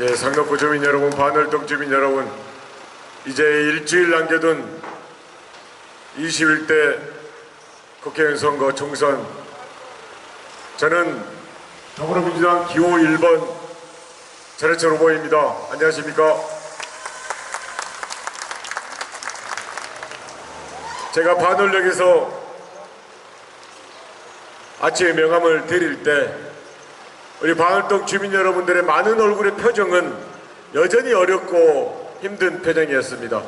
예, 상록구 주민 여러분, 반월동 주민 여러분, 이제 일주일 남겨둔 21대 국회의원 선거 총선 저는 더불어민주당 기호 1번 전해철 후보입니다. 안녕하십니까? 제가 반월역에서 아침에 명함을 드릴 때 우리 방울동 주민 여러분들의 많은 얼굴의 표정은 여전히 어렵고 힘든 표정이었습니다.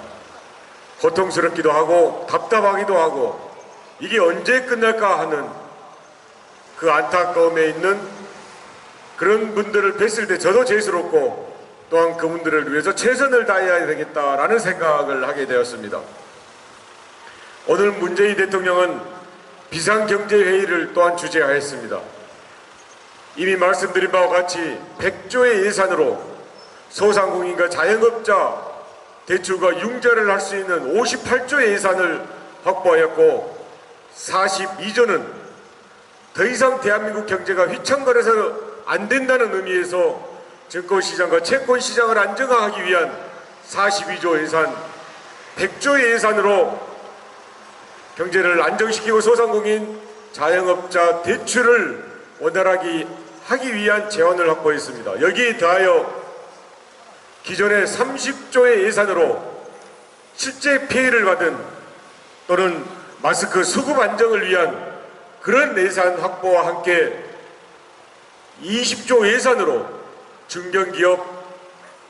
고통스럽기도 하고 답답하기도 하고 이게 언제 끝날까 하는 그 안타까움에 있는 그런 분들을 뵀을 때 저도 죄스럽고 또한 그분들을 위해서 최선을 다해야 되겠다라는 생각을 하게 되었습니다. 오늘 문재인 대통령은 비상경제회의를 또한 주재하였습니다. 이미 말씀드린 바와 같이 100조의 예산으로 소상공인과 자영업자 대출과 융자를 할 수 있는 58조의 예산을 확보하였고 42조는 더 이상 대한민국 경제가 휘청거려서 안 된다는 의미에서 증권시장과 채권시장을 안정화하기 위한 42조 예산 100조의 예산으로 경제를 안정시키고 소상공인 자영업자 대출을 원활하게 하기 위한 재원을 확보했습니다. 여기에 더하여 기존의 30조의 예산으로 실제 피해를 받은 또는 마스크 수급 안정을 위한 그런 예산 확보와 함께 20조 예산으로 중견기업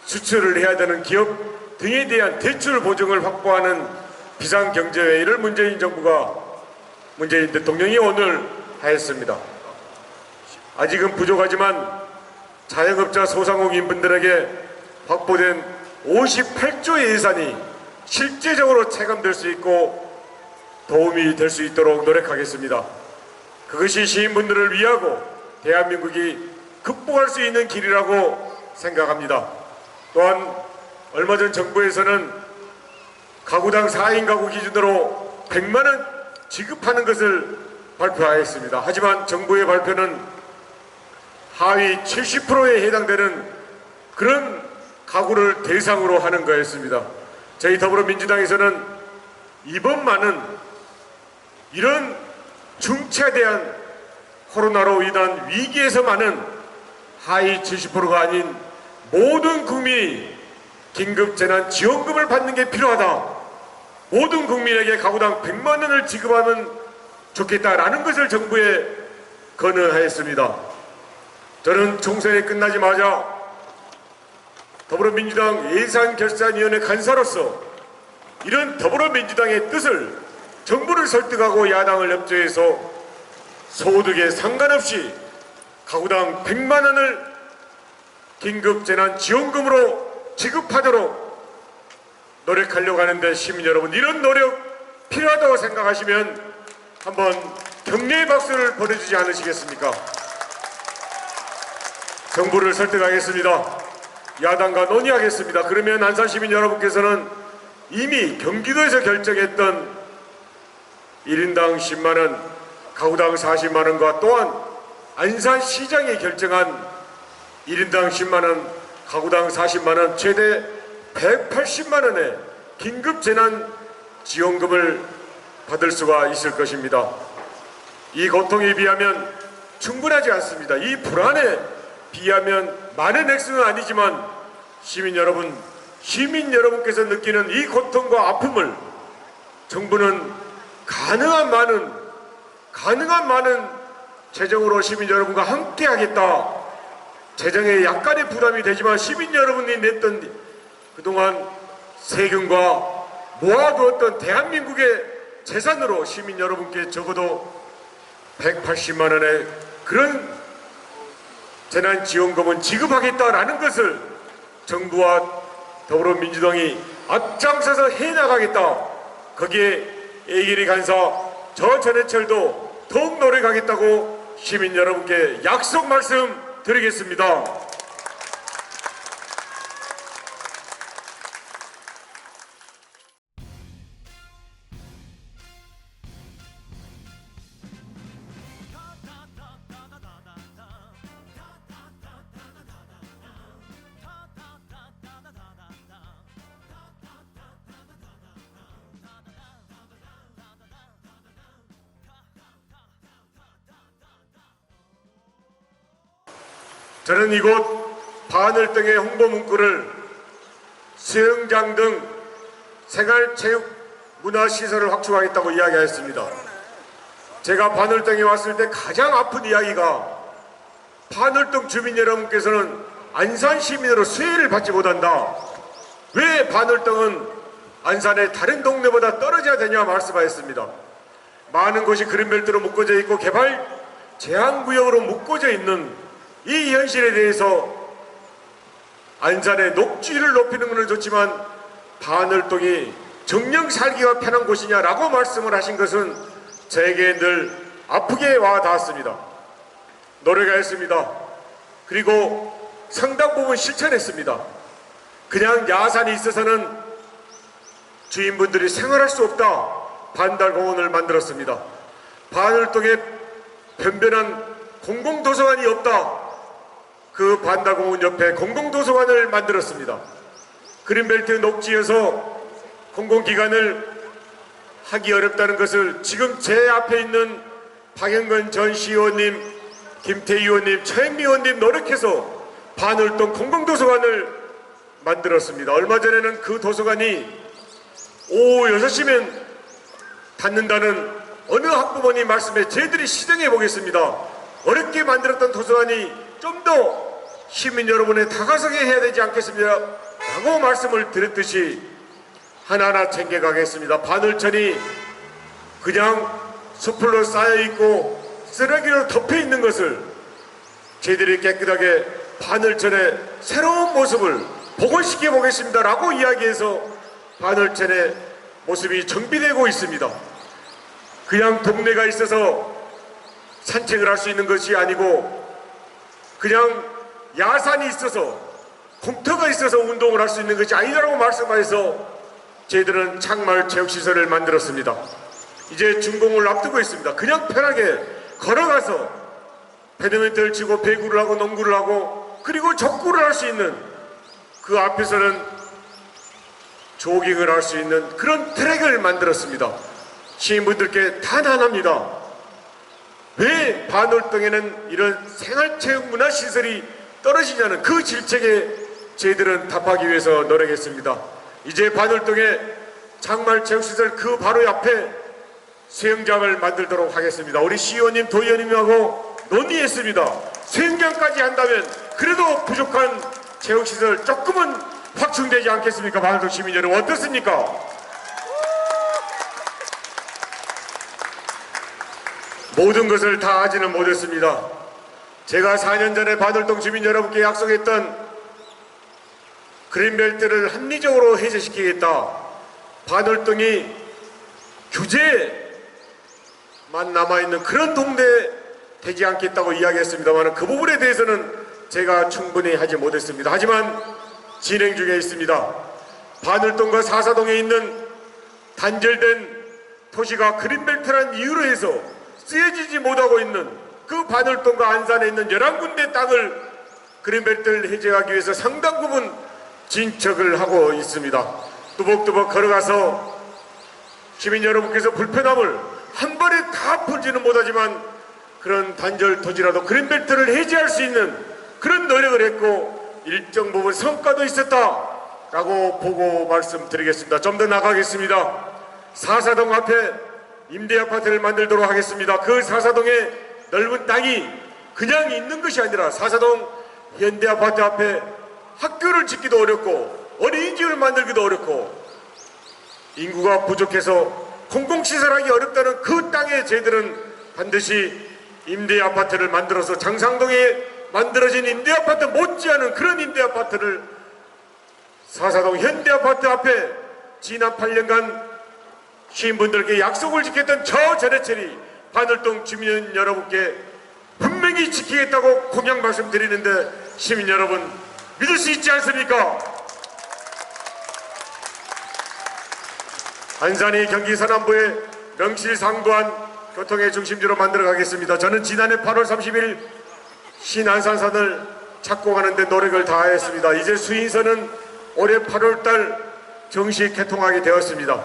수출을 해야 되는 기업 등에 대한 대출 보증을 확보하는 비상경제회의를 문재인 정부가 문재인 대통령이 오늘 하였습니다. 아직은 부족하지만 자영업자 소상공인 분들에게 확보된 58조의 예산이 실제적으로 체감될 수 있고 도움이 될 수 있도록 노력하겠습니다. 그것이 시민분들을 위하고 대한민국이 극복할 수 있는 길이라고 생각합니다. 또한 얼마 전 정부에서는 가구당 4인 가구 기준으로 100만 원 지급하는 것을 발표하였습니다. 하지만 정부의 발표는 하위 70%에 해당되는 그런 가구를 대상으로 하는 거였습니다. 저희 더불어민주당에서는 이번만은 이런 중차대한 코로나로 인한 위기에서만은 하위 70%가 아닌 모든 국민이 긴급 재난 지원금을 받는 게 필요하다. 모든 국민에게 가구당 100만 원을 지급하면 좋겠다라는 것을 정부에 건의하였습니다. 저는 총선이 끝나자마자 더불어민주당 예산결산위원회 간사로서 이런 더불어민주당의 뜻을 정부를 설득하고 야당을 협조해서 소득에 상관없이 가구당 100만 원을 긴급재난지원금으로 지급하도록 노력하려고 하는데 시민 여러분 이런 노력 필요하다고 생각하시면 한번 격려의 박수를 보내주지 않으시겠습니까? 정부를 설득하겠습니다. 야당과 논의하겠습니다. 그러면 안산 시민 여러분께서는 이미 경기도에서 결정했던 1인당 10만원, 가구당 40만원과 또한 안산시장이 결정한 1인당 10만원, 가구당 40만원, 최대 180만원의 긴급재난지원금을 받을 수가 있을 것입니다. 이 고통에 비하면 충분하지 않습니다. 이 불안에 비하면 많은 액수는 아니지만 시민 여러분, 시민 여러분께서 느끼는 이 고통과 아픔을 정부는 가능한 많은, 가능한 많은 재정으로 시민 여러분과 함께 하겠다. 재정에 약간의 부담이 되지만 시민 여러분이 냈던 그동안 세금과 모아두었던 대한민국의 재산으로 시민 여러분께 적어도 180만 원의 그런 재난지원금은 지급하겠다라는 것을 정부와 더불어민주당이 앞장서서 해나가겠다. 거기에 애길이 간사 저 전해철도 더욱 노력하겠다고 시민 여러분께 약속 말씀 드리겠습니다. 저는 이곳 바늘등의 홍보 문구를 수영장 등 생활체육 문화시설을 확충하겠다고 이야기하였습니다. 제가 바늘등에 왔을 때 가장 아픈 이야기가 바늘등 주민 여러분께서는 안산 시민으로 수혜를 받지 못한다. 왜 바늘등은 안산의 다른 동네보다 떨어져야 되냐 말씀하였습니다. 많은 곳이 그린벨트로 묶어져 있고 개발 제한구역으로 묶어져 있는 이 현실에 대해서 안산의 녹지를 높이는 것은 좋지만 바늘동이 정령 살기가 편한 곳이냐라고 말씀을 하신 것은 저에게 늘 아프게 와 닿았습니다. 노력하였습니다. 그리고 상당 부분 실천했습니다. 그냥 야산이 있어서는 주인분들이 생활할 수 없다. 반달공원을 만들었습니다. 바늘동에 변변한 공공도서관이 없다. 그 반달공원 옆에 공공도서관을 만들었습니다. 그린벨트 녹지에서 공공기관을 하기 어렵다는 것을 지금 제 앞에 있는 박영건 전 시의원님, 김태희 의원님, 최영미 의원님 노력해서 바늘동 공공도서관을 만들었습니다. 얼마 전에는 그 도서관이 오후 6시면 닫는다는 어느 학부모님 말씀에 저희들이 시정해 보겠습니다. 어렵게 만들었던 도서관이 좀 더 시민 여러분의 다가서게 해야 되지 않겠습니까? 라고 말씀을 드렸듯이 하나하나 챙겨가겠습니다. 바늘천이 그냥 숲으로 쌓여있고 쓰레기로 덮여 있는 것을 저희들이 깨끗하게 바늘천의 새로운 모습을 복원시켜 보겠습니다. 라고 이야기해서 바늘천의 모습이 정비되고 있습니다. 그냥 동네가 있어서 산책을 할 수 있는 것이 아니고 그냥 야산이 있어서 공터가 있어서 운동을 할 수 있는 것이 아니라고 말씀하셔서 저희들은 창마을 체육시설을 만들었습니다. 이제 준공을 앞두고 있습니다. 그냥 편하게 걸어가서 배드민턴을 치고 배구를 하고 농구를 하고 그리고 족구를 할 수 있는 그 앞에서는 조깅을 할 수 있는 그런 트랙을 만들었습니다. 시민분들께 단한합니다. 왜 반월동에는 이런 생활체육 문화시설이 떨어지냐는 그 질책에 저희들은 답하기 위해서 노력했습니다. 이제 반월동에 장말 체육시설 그 바로 옆에 수영장을 만들도록 하겠습니다. 우리 시의원님, 도의원님하고 논의했습니다. 수영장까지 한다면 그래도 부족한 체육시설 조금은 확충되지 않겠습니까? 반월동 시민 여러분 어떻습니까? 모든 것을 다 하지는 못했습니다. 제가 4년 전에 바늘동 주민 여러분께 약속했던 그린벨트를 합리적으로 해제시키겠다. 바늘동이 규제만 남아있는 그런 동네 되지 않겠다고 이야기했습니다만 그 부분에 대해서는 제가 충분히 하지 못했습니다. 하지만 진행 중에 있습니다. 바늘동과 사사동에 있는 단절된 도시가 그린벨트란 이유로 해서 쓰여지지 못하고 있는 그 바늘동과 안산에 있는 11군데 땅을 그린벨트를 해제하기 위해서 상당 부분 진척을 하고 있습니다. 뚜벅뚜벅 걸어가서 시민 여러분께서 불편함을 한 번에 다 풀지는 못하지만 그런 단절 토지라도 그린벨트를 해제할 수 있는 그런 노력을 했고 일정 부분 성과도 있었다라고 보고 말씀드리겠습니다. 좀 더 나가겠습니다. 사사동 앞에 임대 아파트를 만들도록 하겠습니다. 그 사사동의 넓은 땅이 그냥 있는 것이 아니라 사사동 현대 아파트 앞에 학교를 짓기도 어렵고 어린이집을 만들기도 어렵고 인구가 부족해서 공공시설하기 어렵다는 그 땅에 저희들은 반드시 임대 아파트를 만들어서 장상동에 만들어진 임대 아파트 못지않은 그런 임대 아파트를 사사동 현대 아파트 앞에 지난 8년간 시민분들께 약속을 지켰던 저 전해철이 바늘동 주민 여러분께 분명히 지키겠다고 공약 말씀드리는데 시민 여러분 믿을 수 있지 않습니까? 안산이 경기 서남부의 명실상부한 교통의 중심지로 만들어 가겠습니다. 저는 지난해 8월 30일 신안산선을 찾고 가는데 노력을 다하였습니다. 이제 수인선은 올해 8월 달 정식 개통하게 되었습니다.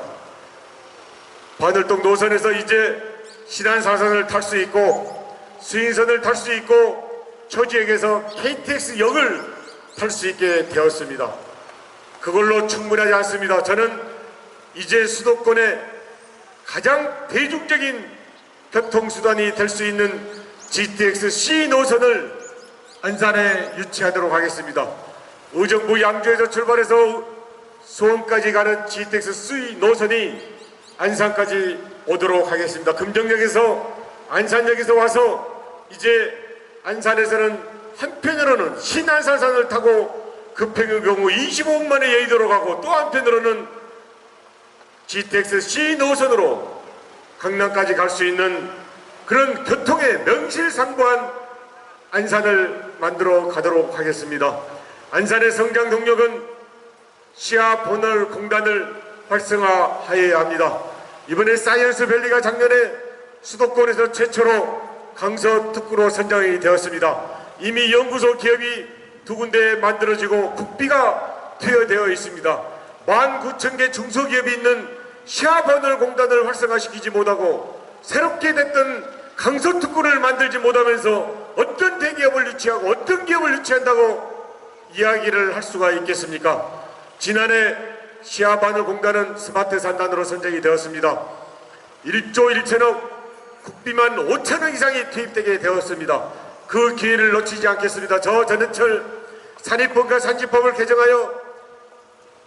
바늘동 노선에서 이제 신안사선을 탈 수 있고 수인선을 탈 수 있고 초지역에서 KTX 역을 탈 수 있게 되었습니다. 그걸로 충분하지 않습니다. 저는 이제 수도권의 가장 대중적인 교통수단이 될 수 있는 GTX C 노선을 안산에 유치하도록 하겠습니다. 의정부 양주에서 출발해서 수원까지 가는 GTX C 노선이 안산까지 오도록 하겠습니다. 금정역에서 안산역에서 와서 이제 안산에서는 한편으로는 신안산선을 타고 급행의 경우 25분 만에 여의도로 가고 또 한편으로는 GTX C 노선으로 강남까지 갈 수 있는 그런 교통의 명실상부한 안산을 만들어 가도록 하겠습니다. 안산의 성장 동력은 시야 본월 공단을 활성화하여야 합니다. 이번에 사이언스 밸리가 작년에 수도권에서 최초로 강서 특구로 선정이 되었습니다. 이미 연구소 기업이 두 군데 만들어지고 국비가 투여되어 있습니다. 19,000개 중소기업이 있는 시아번월 공단을 활성화시키지 못하고 새롭게 됐던 강서 특구를 만들지 못하면서 어떤 대기업을 유치하고 어떤 기업을 유치한다고 이야기를 할 수가 있겠습니까? 지난해 시아바늘 공단은 스마트 산단으로 선정이 되었습니다. 1조 1천억 국비만 5천억 이상이 투입되게 되었습니다. 그 기회를 놓치지 않겠습니다. 저 전해철 산입법과 산지법을 개정하여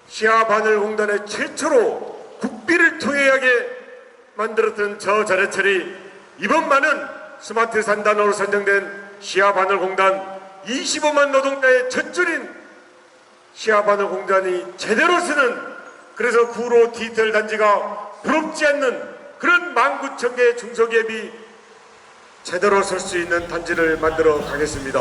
시아바늘 공단의 최초로 국비를 투여하게 만들었던 저 전해철이 이번만은 스마트 산단으로 선정된 시아바늘 공단 25만 노동자의 젖줄인 시아바늘 공단이 제대로 쓰는 그래서 구로 디지털 단지가 부럽지 않는 그런 19,000개 중소기업이 제대로 설 수 있는 단지를 만들어 가겠습니다.